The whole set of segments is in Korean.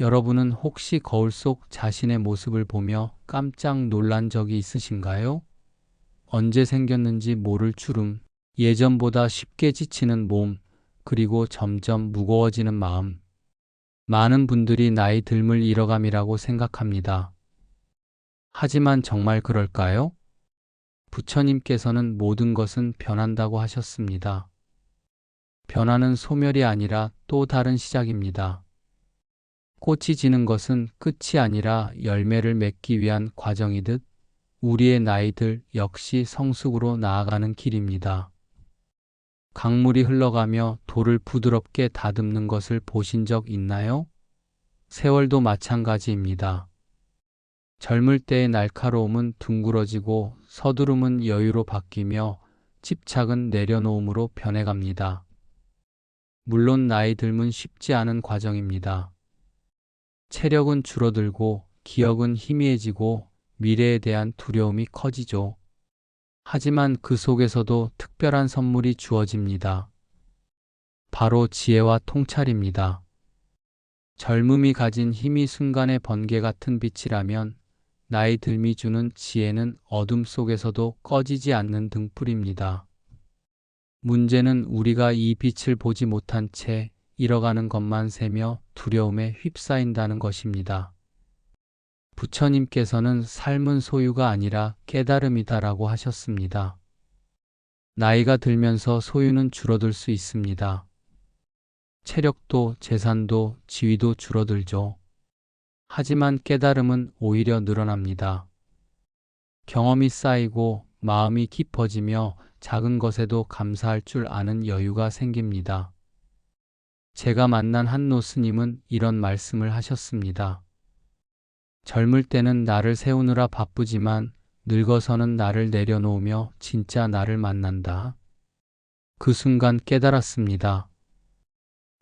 여러분은 혹시 거울 속 자신의 모습을 보며 깜짝 놀란 적이 있으신가요? 언제 생겼는지 모를 주름, 예전보다 쉽게 지치는 몸, 그리고 점점 무거워지는 마음. 많은 분들이 나이 듦을 잃어감이라고 생각합니다. 하지만 정말 그럴까요? 부처님께서는 모든 것은 변한다고 하셨습니다. 변화는 소멸이 아니라 또 다른 시작입니다. 꽃이 지는 것은 끝이 아니라 열매를 맺기 위한 과정이듯 우리의 나이들 역시 성숙으로 나아가는 길입니다. 강물이 흘러가며 돌을 부드럽게 다듬는 것을 보신 적 있나요? 세월도 마찬가지입니다. 젊을 때의 날카로움은 둥그러지고 서두름은 여유로 바뀌며 집착은 내려놓음으로 변해갑니다. 물론 나이 들면 쉽지 않은 과정입니다. 체력은 줄어들고 기억은 희미해지고 미래에 대한 두려움이 커지죠. 하지만 그 속에서도 특별한 선물이 주어집니다. 바로 지혜와 통찰입니다. 젊음이 가진 힘이 순간의 번개 같은 빛이라면 나이 들미 주는 지혜는 어둠 속에서도 꺼지지 않는 등불입니다. 문제는 우리가 이 빛을 보지 못한 채 잃어가는 것만 세며 두려움에 휩싸인다는 것입니다. 부처님께서는 삶은 소유가 아니라 깨달음이다라고 하셨습니다. 나이가 들면서 소유는 줄어들 수 있습니다. 체력도 재산도 지위도 줄어들죠. 하지만 깨달음은 오히려 늘어납니다. 경험이 쌓이고 마음이 깊어지며 작은 것에도 감사할 줄 아는 여유가 생깁니다. 제가 만난 한노 스님은 이런 말씀을 하셨습니다. 젊을 때는 나를 세우느라 바쁘지만 늙어서는 나를 내려놓으며 진짜 나를 만난다. 그 순간 깨달았습니다.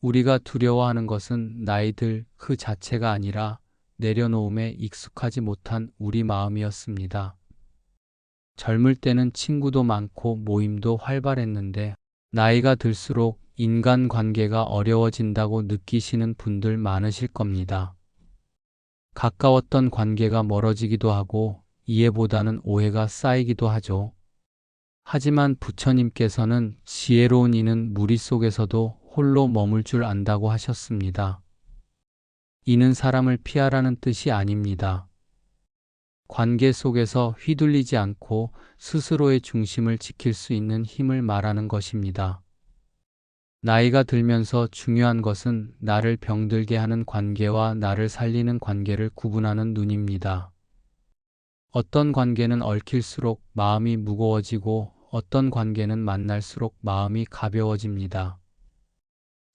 우리가 두려워하는 것은 나이들 그 자체가 아니라 내려놓음에 익숙하지 못한 우리 마음이었습니다. 젊을 때는 친구도 많고 모임도 활발했는데 나이가 들수록 인간 관계가 어려워진다고 느끼시는 분들 많으실 겁니다. 가까웠던 관계가 멀어지기도 하고 이해보다는 오해가 쌓이기도 하죠. 하지만 부처님께서는 지혜로운 이는 무리 속에서도 홀로 머물 줄 안다고 하셨습니다. 이는 사람을 피하라는 뜻이 아닙니다. 관계 속에서 휘둘리지 않고 스스로의 중심을 지킬 수 있는 힘을 말하는 것입니다. 나이가 들면서 중요한 것은 나를 병들게 하는 관계와 나를 살리는 관계를 구분하는 눈입니다. 어떤 관계는 얽힐수록 마음이 무거워지고 어떤 관계는 만날수록 마음이 가벼워집니다.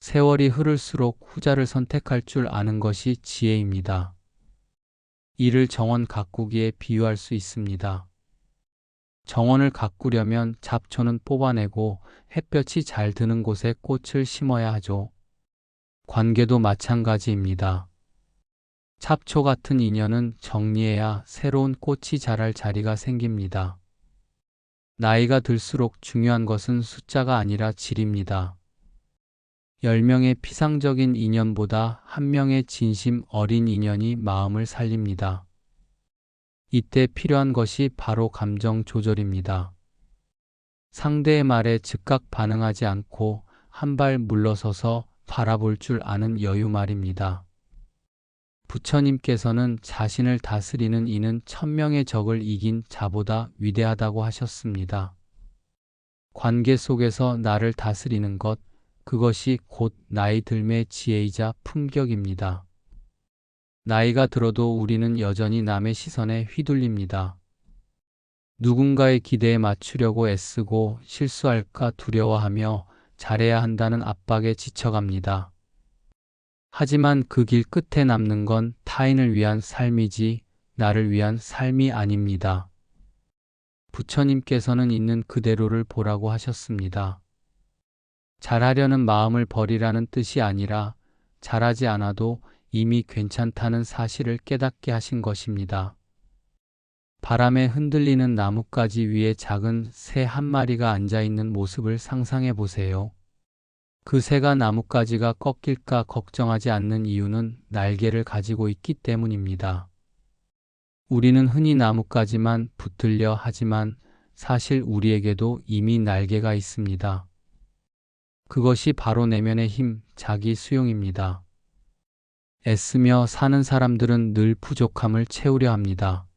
세월이 흐를수록 후자를 선택할 줄 아는 것이 지혜입니다. 이를 정원 가꾸기에 비유할 수 있습니다. 정원을 가꾸려면 잡초는 뽑아내고 햇볕이 잘 드는 곳에 꽃을 심어야 하죠. 관계도 마찬가지입니다. 잡초 같은 인연은 정리해야 새로운 꽃이 자랄 자리가 생깁니다. 나이가 들수록 중요한 것은 숫자가 아니라 질입니다. 10명의 피상적인 인연보다 한 명의 진심 어린 인연이 마음을 살립니다. 이때 필요한 것이 바로 감정 조절입니다. 상대의 말에 즉각 반응하지 않고 한 발 물러서서 바라볼 줄 아는 여유 말입니다. 부처님께서는 자신을 다스리는 이는 천명의 적을 이긴 자보다 위대하다고 하셨습니다. 관계 속에서 나를 다스리는 것, 그것이 곧 나이 들매 지혜이자 품격입니다. 나이가 들어도 우리는 여전히 남의 시선에 휘둘립니다. 누군가의 기대에 맞추려고 애쓰고 실수할까 두려워하며 잘해야 한다는 압박에 지쳐갑니다. 하지만 그 길 끝에 남는 건 타인을 위한 삶이지 나를 위한 삶이 아닙니다. 부처님께서는 있는 그대로를 보라고 하셨습니다. 잘하려는 마음을 버리라는 뜻이 아니라 잘하지 않아도 이미 괜찮다는 사실을 깨닫게 하신 것입니다. 바람에 흔들리는 나뭇가지 위에 작은 새 한 마리가 앉아 있는 모습을 상상해 보세요. 그 새가 나뭇가지가 꺾일까 걱정하지 않는 이유는 날개를 가지고 있기 때문입니다. 우리는 흔히 나뭇가지만 붙들려 하지만 사실 우리에게도 이미 날개가 있습니다. 그것이 바로 내면의 힘, 자기 수용입니다. 애쓰며 사는 사람들은 늘 부족함을 채우려 합니다.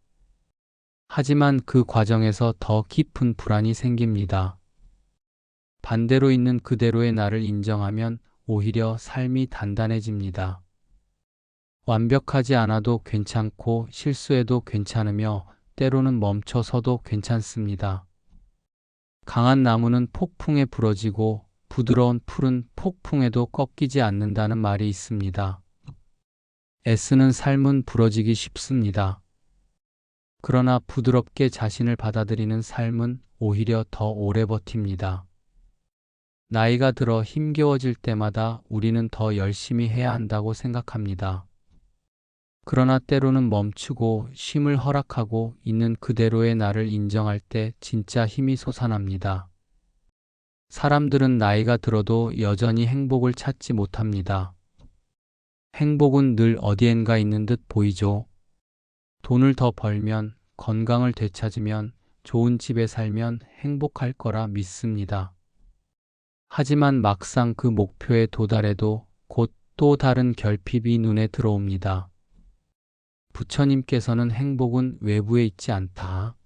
하지만 그 과정에서 더 깊은 불안이 생깁니다. 반대로 있는 그대로의 나를 인정하면 오히려 삶이 단단해집니다. 완벽하지 않아도 괜찮고 실수해도 괜찮으며 때로는 멈춰서도 괜찮습니다. 강한 나무는 폭풍에 부러지고 부드러운 풀은 폭풍에도 꺾이지 않는다는 말이 있습니다. 애쓰는 삶은 부러지기 쉽습니다. 그러나 부드럽게 자신을 받아들이는 삶은 오히려 더 오래 버팁니다. 나이가 들어 힘겨워질 때마다 우리는 더 열심히 해야 한다고 생각합니다. 그러나 때로는 멈추고 쉼을 허락하고 있는 그대로의 나를 인정할 때 진짜 힘이 솟아납니다. 사람들은 나이가 들어도 여전히 행복을 찾지 못합니다. 행복은 늘 어디엔가 있는 듯 보이죠. 돈을 더 벌면, 건강을 되찾으면, 좋은 집에 살면 행복할 거라 믿습니다. 하지만 막상 그 목표에 도달해도 곧 또 다른 결핍이 눈에 들어옵니다. 부처님께서는 행복은 외부에 있지 않다.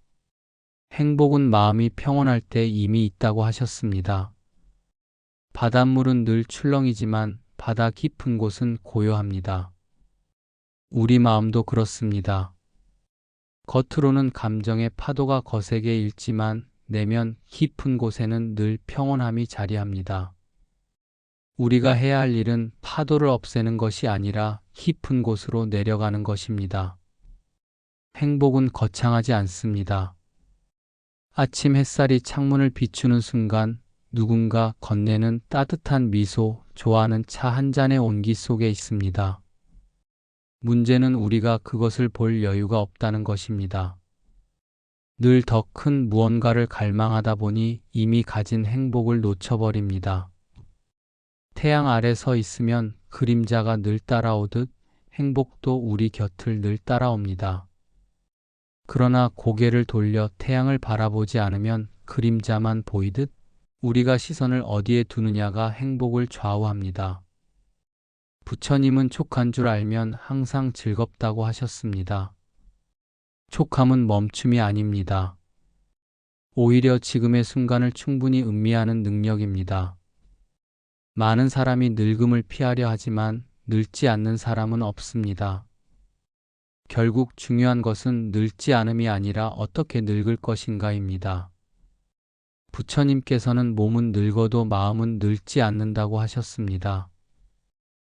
행복은 마음이 평온할 때 이미 있다고 하셨습니다. 바닷물은 늘 출렁이지만 바다 깊은 곳은 고요합니다. 우리 마음도 그렇습니다. 겉으로는 감정의 파도가 거세게 일지만 내면 깊은 곳에는 늘 평온함이 자리합니다. 우리가 해야 할 일은 파도를 없애는 것이 아니라 깊은 곳으로 내려가는 것입니다. 행복은 거창하지 않습니다. 아침 햇살이 창문을 비추는 순간 누군가 건네는 따뜻한 미소, 좋아하는 차 한 잔의 온기 속에 있습니다. 문제는 우리가 그것을 볼 여유가 없다는 것입니다. 늘 더 큰 무언가를 갈망하다 보니 이미 가진 행복을 놓쳐버립니다. 태양 아래 서 있으면 그림자가 늘 따라오듯 행복도 우리 곁을 늘 따라옵니다. 그러나 고개를 돌려 태양을 바라보지 않으면 그림자만 보이듯 우리가 시선을 어디에 두느냐가 행복을 좌우합니다. 부처님은 촉한 줄 알면 항상 즐겁다고 하셨습니다. 촉함은 멈춤이 아닙니다. 오히려 지금의 순간을 충분히 음미하는 능력입니다. 많은 사람이 늙음을 피하려 하지만 늙지 않는 사람은 없습니다. 결국 중요한 것은 늙지 않음이 아니라 어떻게 늙을 것인가입니다. 부처님께서는 몸은 늙어도 마음은 늙지 않는다고 하셨습니다.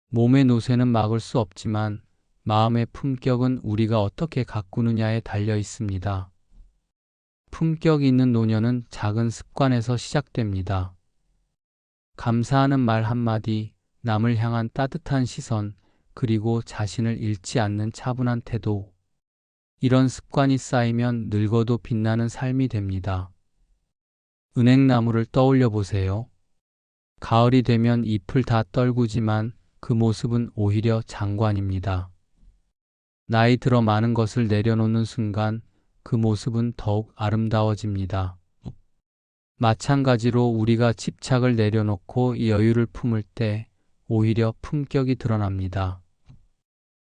몸의 노쇠는 막을 수 없지만 마음의 품격은 우리가 어떻게 가꾸느냐에 달려 있습니다. 품격 있는 노년은 작은 습관에서 시작됩니다. 감사하는 말 한마디, 남을 향한 따뜻한 시선, 그리고 자신을 잃지 않는 차분한 태도. 이런 습관이 쌓이면 늙어도 빛나는 삶이 됩니다. 은행나무를 떠올려 보세요. 가을이 되면 잎을 다 떨구지만 그 모습은 오히려 장관입니다. 나이 들어 많은 것을 내려놓는 순간 그 모습은 더욱 아름다워집니다. 마찬가지로 우리가 집착을 내려놓고 여유를 품을 때 오히려 품격이 드러납니다.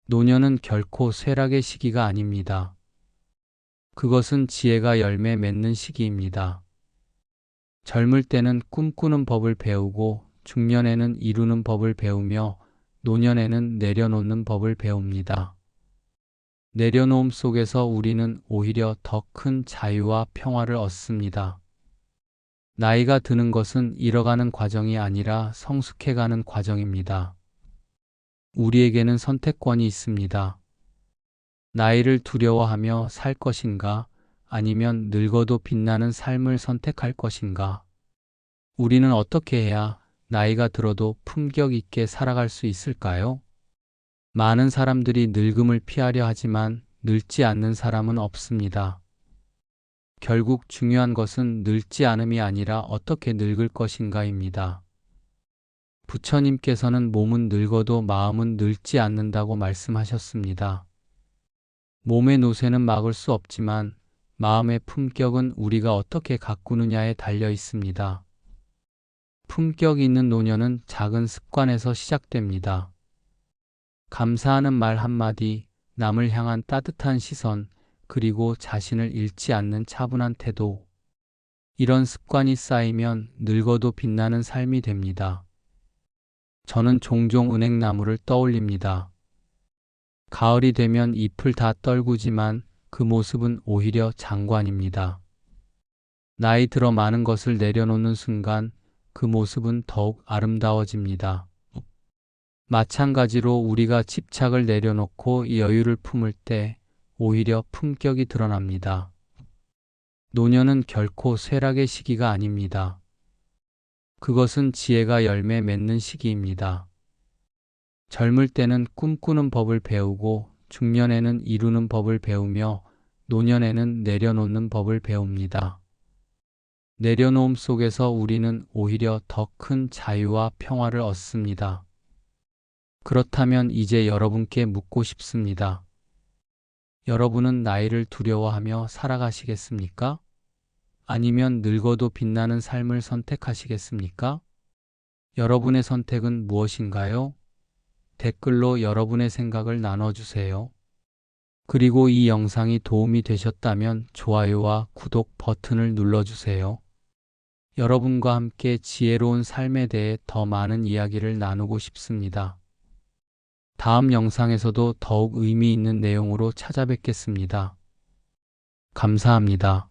노년은 결코 쇠락의 시기가 아닙니다. 그것은 지혜가 열매 맺는 시기입니다. 젊을 때는 꿈꾸는 법을 배우고 중년에는 이루는 법을 배우며 노년에는 내려놓는 법을 배웁니다. 내려놓음 속에서 우리는 오히려 더 큰 자유와 평화를 얻습니다. 나이가 드는 것은 잃어가는 과정이 아니라 성숙해가는 과정입니다. 우리에게는 선택권이 있습니다. 나이를 두려워하며 살 것인가 아니면 늙어도 빛나는 삶을 선택할 것인가? 우리는 어떻게 해야 나이가 들어도 품격 있게 살아갈 수 있을까요? 많은 사람들이 늙음을 피하려 하지만 늙지 않는 사람은 없습니다. 결국 중요한 것은 늙지 않음이 아니라 어떻게 늙을 것인가입니다. 부처님께서는 몸은 늙어도 마음은 늙지 않는다고 말씀하셨습니다. 몸의 노쇠는 막을 수 없지만 마음의 품격은 우리가 어떻게 가꾸느냐에 달려 있습니다. 품격 있는 노년은 작은 습관에서 시작됩니다. 감사하는 말 한마디, 남을 향한 따뜻한 시선, 그리고 자신을 잃지 않는 차분한 태도. 이런 습관이 쌓이면 늙어도 빛나는 삶이 됩니다. 저는 종종 은행나무를 떠올립니다. 가을이 되면 잎을 다 떨구지만 그 모습은 오히려 장관입니다. 나이 들어 많은 것을 내려놓는 순간 그 모습은 더욱 아름다워집니다. 마찬가지로 우리가 집착을 내려놓고 여유를 품을 때 오히려 품격이 드러납니다. 노년은 결코 쇠락의 시기가 아닙니다. 그것은 지혜가 열매 맺는 시기입니다. 젊을 때는 꿈꾸는 법을 배우고 중년에는 이루는 법을 배우며 노년에는 내려놓는 법을 배웁니다. 내려놓음 속에서 우리는 오히려 더 큰 자유와 평화를 얻습니다. 그렇다면 이제 여러분께 묻고 싶습니다. 여러분은 나이를 두려워하며 살아가시겠습니까? 아니면 늙어도 빛나는 삶을 선택하시겠습니까? 여러분의 선택은 무엇인가요? 댓글로 여러분의 생각을 나눠주세요. 그리고 이 영상이 도움이 되셨다면 좋아요와 구독 버튼을 눌러주세요. 여러분과 함께 지혜로운 삶에 대해 더 많은 이야기를 나누고 싶습니다. 다음 영상에서도 더욱 의미 있는 내용으로 찾아뵙겠습니다. 감사합니다.